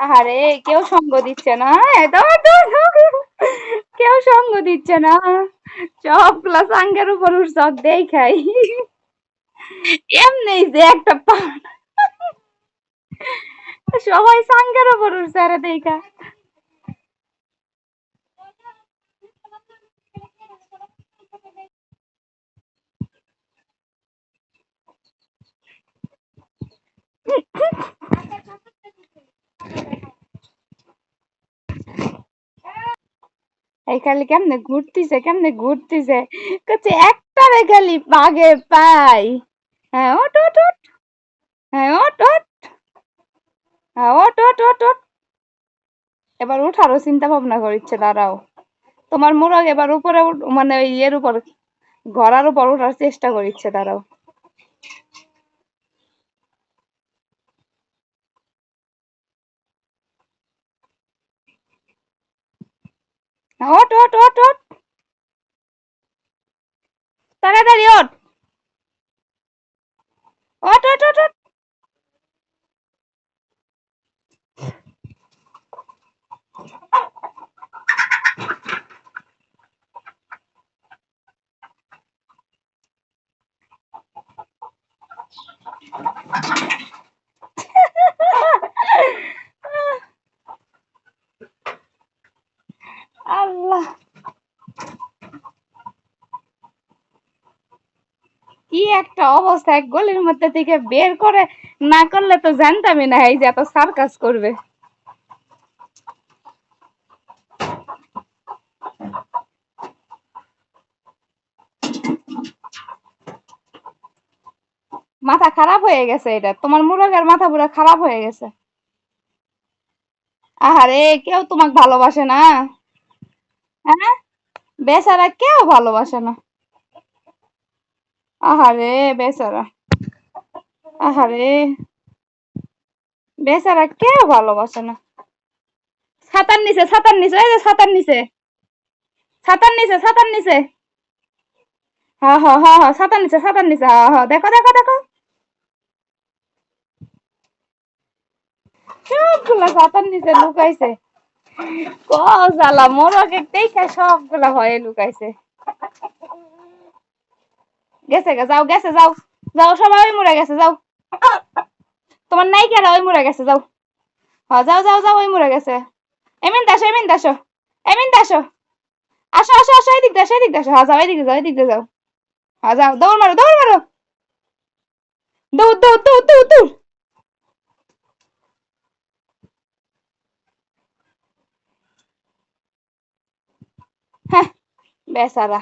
আরে কেউ সঙ্গ দিচ্ছে না। দৌড়। কেউ সঙ্গ দিচ্ছে না। সবগুলা সাঙ্গের উপর সব দেখাই এমনি যে একটা পান সবাই সাঙ্গের উপর উঠছে দেখা। এই খালি কেমনে ঘুরতিছে কেমনে ঘুরতিছে? কচ্ছে একটা রে খালি বাগে পাই। হ্যাঁ ওট ওট ওট। হ্যাঁ ওট ওট। হ্যাঁ ওট ওট ওট ওট। এবার উঠারও চিন্তা ভাবনা করিচ্ছে দাঁড়াও। তোমার মুরগ এবার উপরে মানে ইয়ের উপর ঘোড়ার উপর উঠার চেষ্টা করিচ্ছে দাঁড়াও। ওঠ ওঠ ওঠ ওঠ। তাড়াতাড়ি ওঠ। ওঠ ওঠ ওঠ ওঠ। আল্লাহ। কি একটা অবস্থা, এক গলির মধ্যে থেকে বের করে না করলে তো জানতামই না, এই যে এত সার্কাস করবে। মাথা খারাপ হয়ে গেছে এটা, তোমার মুরগের মাথা পুরো খারাপ হয়ে গেছে। আহারে, কেউ তোমাকে ভালোবাসে না। হ্যাঁ? বেচারা কেউ ভালোবাসে না। আহারে, বেচারা। আহারে। বেচারা কেউ ভালোবাসে না। ছাতার নিচে ছাতার নিচে এই যে ছাতার নিচে ছাতার নিচে ছাতার নিচে হ্যাঁ হ্যাঁ হ্যাঁ হ্যাঁ ছাতার নিচে ছাতার নিচে হ্যাঁ হ্যাঁ দেখো দেখো দেখো। সবগুলা ছাতার নিচে লুকাইছে। ক জ্বালা মোরগ দেখা সবগুলা ভয়ে লুকাইছে। গেছে যাও গেছে, যাও যাও, সবাই ওই গেছে, যাও। তোমার নাই ওই গেছে, যাও। হ্যাঁ যাও যাও যাও, ওই গেছে। এমিন দাসো এমিন দাসো এমিন দাসো। আসো আসো আসো, এদিক দাসো এদিক দাসো হ্যাঁ যাও, এদিক যাও এদিক যাও। হ্যাঁ যাও, দৌড় মারো দৌড় মারো। দৌড় দৌড় দৌড় দৌড় দৌড়। হ্যাঁ বেচারা